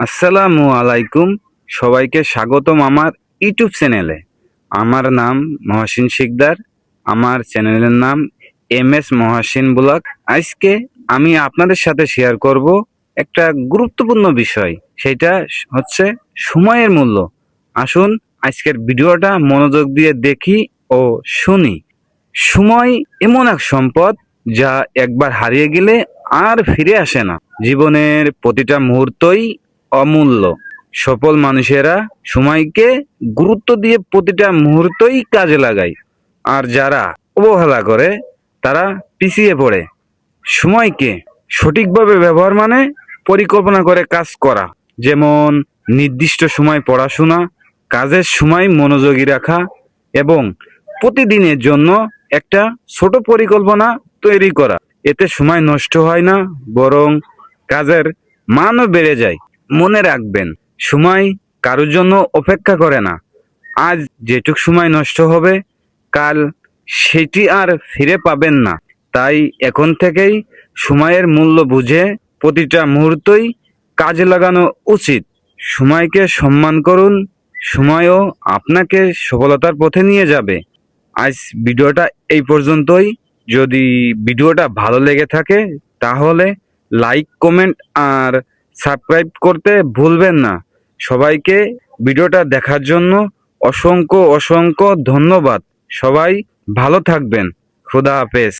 আসসালামু আলাইকুম। সবাইকে স্বাগতম আমার ইউটিউব চ্যানেলে। আমার নাম মহসিন শিকদার। আমার চ্যানেলের নাম এম এস মহসিন ব্লগ। আজকে আমি আপনাদের সাথে শেয়ার করব একটা গুরুত্বপূর্ণ বিষয়। সেটা হচ্ছে সময়ের মূল্য। আসুন আজকের ভিডিওটা মনোযোগ দিয়ে দেখি ও শুনি। সময় এমন এক সম্পদ যা একবার হারিয়ে গেলে আর ফিরে আসে না। জীবনের প্রতিটা মুহূর্তই অমূল্য। সফল মানুষেরা সময়কে গুরুত্ব দিয়ে প্রতিটা মুহূর্তই কাজে লাগায়। আর যারা অবহেলা করে, তারা পিছিয়ে পড়ে। সময়কে সঠিকভাবে ব্যবহার মানে পরিকল্পনা করে কাজ করা। যেমন নির্দিষ্ট সময় পড়াশোনা, কাজের সময় মনোযোগী রাখা এবং প্রতিদিনের জন্য একটা ছোট পরিকল্পনা তৈরি করা। এতে সময় নষ্ট হয় না, বরং কাজের মানও বেড়ে যায়। মনে রাখবেন, সময় কারোর জন্য অপেক্ষা করে না। আজ যেটুক সময় নষ্ট হবে, কাল সেটি আর ফিরে পাবেন না। তাই এখন থেকেই সময়ের মূল্য বুঝে প্রতিটা মুহূর্তই কাজে লাগানো উচিত। সময়কে সম্মান করুন, সময়ও আপনাকে সফলতার পথে নিয়ে যাবে। আজ ভিডিওটা এই পর্যন্তই। যদি ভিডিওটা ভালো লেগে থাকে, তাহলে লাইক কমেন্ট আর সাবস্ক্রাইব করতে ভুলবেন না। সবাইকে ভিডিওটা দেখার জন্য অসংখ্য অসংখ্য ধন্যবাদ। সবাই ভালো থাকবেন। খুদা হাফেজ।